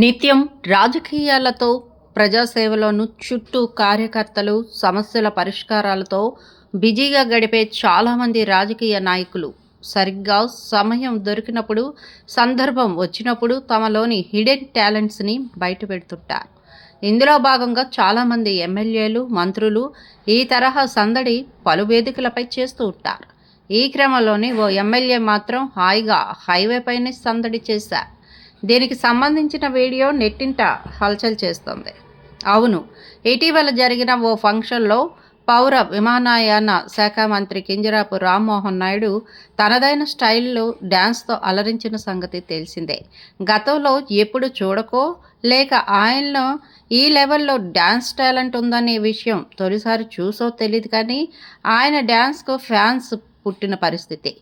నిత్యం రాజకీయాలతో ప్రజాసేవలోను చుట్టూ కార్యకర్తలు సమస్యల పరిష్కారాలతో బిజీగా గడిపే చాలామంది రాజకీయ నాయకులు. సరిగ్గా సమయం దొరికినప్పుడు సందర్భం వచ్చినప్పుడు తమలోని హిడెన్ టాలెంట్స్ని బయటపెడుతుంటారు. ఇందులో భాగంగా చాలామంది ఎమ్మెల్యేలు మంత్రులు ఈ తరహా సందడి పలు వేదికలపై చేస్తూ ఉంటారు. ఈ క్రమంలోనే ఓ ఎమ్మెల్యే మాత్రం హాయిగా హైవే పైనే సందడి చేశారు. దీనికి సంబంధించిన వీడియో నెట్టింట హల్చల్ చేస్తుంది. అవును ఇటీవల జరిగిన ఓ ఫంక్షన్లో పౌర విమానయాన శాఖ మంత్రి కింజరాపు రామ్మోహన్ నాయుడు తనదైన స్టైల్లో డ్యాన్స్తో అలరించిన సంగతి తెలిసిందే. గతంలో ఎప్పుడు చూడకో లేక ఆయనలో ఈ లెవెల్లో డ్యాన్స్ టాలెంట్ ఉందనే విషయం తొలిసారి చూసో తెలియదు కానీ ఆయన డ్యాన్స్కు ఫ్యాన్స్ పుట్టిన పరిస్థితి.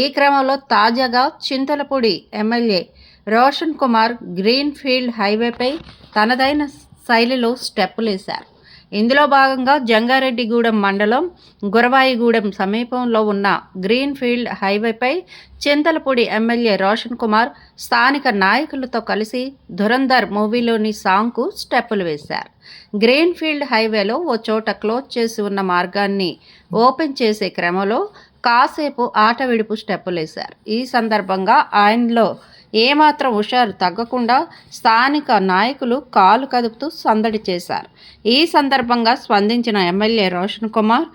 ఈ క్రమంలో తాజాగా Chintalapudi MLA Roshan Kumar green field హైవేపై తనదైన శైలిలో స్టెప్పులేశారు. ఇందులో భాగంగా జంగారెడ్డిగూడెం మండలం గురవాయిగూడెం సమీపంలో ఉన్న గ్రీన్ ఫీల్డ్ హైవేపై చింతలపూడి ఎమ్మెల్యే రోషన్ కుమార్ స్థానిక నాయకులతో కలిసి ధురంధర్ మూవీలోని సాంగ్కు స్టెప్పులు వేశారు. గ్రీన్ ఫీల్డ్ హైవేలో ఓ చోట క్లోజ్ చేసి ఉన్న మార్గాన్ని ఓపెన్ చేసే క్రమంలో కాసేపు ఆట విడుపు స్టెప్పులేశారు. ఈ సందర్భంగా ఆయనలో ఏమాత్రం హుషారు తగ్గకుండా స్థానిక నాయకులు కాలు కదుపుతూ సందడి చేశారు. ఈ సందర్భంగా స్పందించిన ఎమ్మెల్యే రోషన్ కుమార్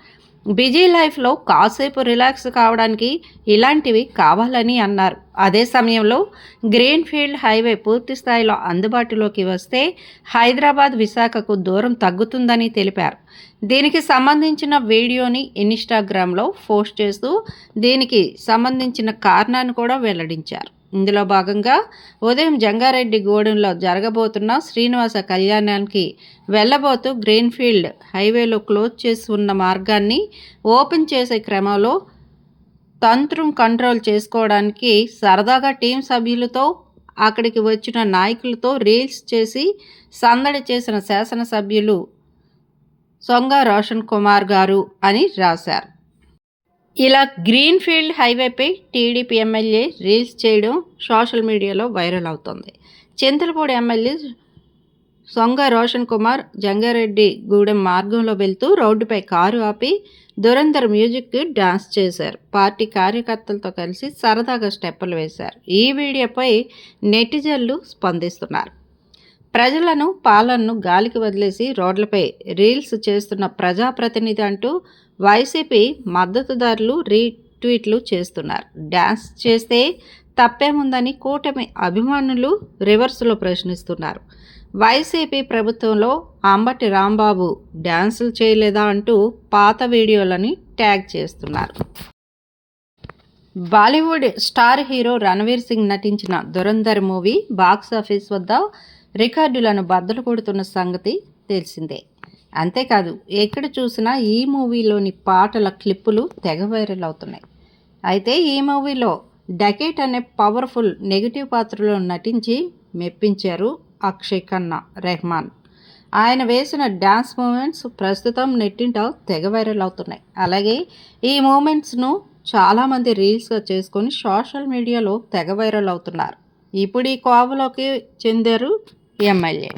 బిజీ లైఫ్లో కాసేపు రిలాక్స్ కావడానికి ఇలాంటివి కావాలని అన్నారు. అదే సమయంలో గ్రీన్ఫీల్డ్ హైవే పూర్తి స్థాయిలో అందుబాటులోకి వస్తే హైదరాబాద్ విశాఖకు దూరం తగ్గుతుందని తెలిపారు. దీనికి సంబంధించిన వీడియోని ఇన్స్టాగ్రామ్లో పోస్ట్ చేస్తూ దీనికి సంబంధించిన కారణాన్ని కూడా వెల్లడించారు. ఇందులో భాగంగా ఉదయం జంగారెడ్డి గూడెంలో జరగబోతున్న శ్రీనివాస కళ్యాణానికి వెళ్ళబోతూ గ్రీన్ఫీల్డ్ హైవేలో క్లోజ్ చేసి ఉన్న మార్గాన్ని ఓపెన్ చేసే క్రమంలో తంత్రం కంట్రోల్ చేసుకోవడానికి సరదాగా టీం సభ్యులతో అక్కడికి వచ్చిన నాయకులతో రీల్స్ చేసి సందడి చేసిన శాసనసభ్యులు సొంగ రోషన్ కుమార్ గారు అని రాశారు. ఇలా గ్రీన్ ఫీల్డ్ హైవేపై టీడీపీ ఎమ్మెల్యే రీల్స్ చేయడం సోషల్ మీడియాలో వైరల్ అవుతుంది. చింతలపూడి ఎమ్మెల్యే సొంగ రోషన్ కుమార్ జంగారెడ్డి గూడెం మార్గంలో వెళ్తూ రోడ్డుపై కారు ఆపి దురంధర్ మ్యూజిక్కి డాన్స్ చేశారు. పార్టీ కార్యకర్తలతో కలిసి సరదాగా స్టెప్పులు వేశారు. ఈ వీడియోపై నెటిజన్లు స్పందిస్తున్నారు. ప్రజలను పాలనను గాలికి వదిలేసి రోడ్లపై రీల్స్ చేస్తున్న ప్రజాప్రతినిధి అంటూ వైసీపీ మద్దతుదారులు రీట్వీట్లు చేస్తున్నారు. డ్యాన్స్ చేస్తే తప్పేముందని కూటమి అభిమానులు రివర్స్లో ప్రశ్నిస్తున్నారు. వైసీపీ ప్రభుత్వంలో అంబటి రాంబాబు డ్యాన్సులు చేయలేదా అంటూ పాత వీడియోలని ట్యాగ్ చేస్తున్నారు. Bollywood star hero Ranveer Singh నటించిన దురంధర్ మూవీ బాక్సాఫీస్ వద్ద రికార్డులను బద్దలు కొడుతున్న సంగతి తెలిసిందే. అంతేకాదు ఎక్కడ చూసినా ఈ మూవీలోని పాటల క్లిప్పులు తెగ వైరల్ అవుతున్నాయి. అయితే ఈ మూవీలో డకెట్ అనే పవర్ఫుల్ నెగిటివ్ పాత్రలో నటించి మెప్పించారు అక్షయ్ ఖన్నా రెహమాన్. ఆయన వేసిన డ్యాన్స్ మూమెంట్స్ ప్రస్తుతం నెట్టింట తెగ వైరల్ అవుతున్నాయి. అలాగే ఈ మూమెంట్స్ను చాలామంది రీల్స్గా చేసుకొని సోషల్ మీడియాలో తెగ వైరల్ అవుతున్నారు. ఇప్పుడు ఈ కోవలోకి చెందారు ఎమ్మెల్యే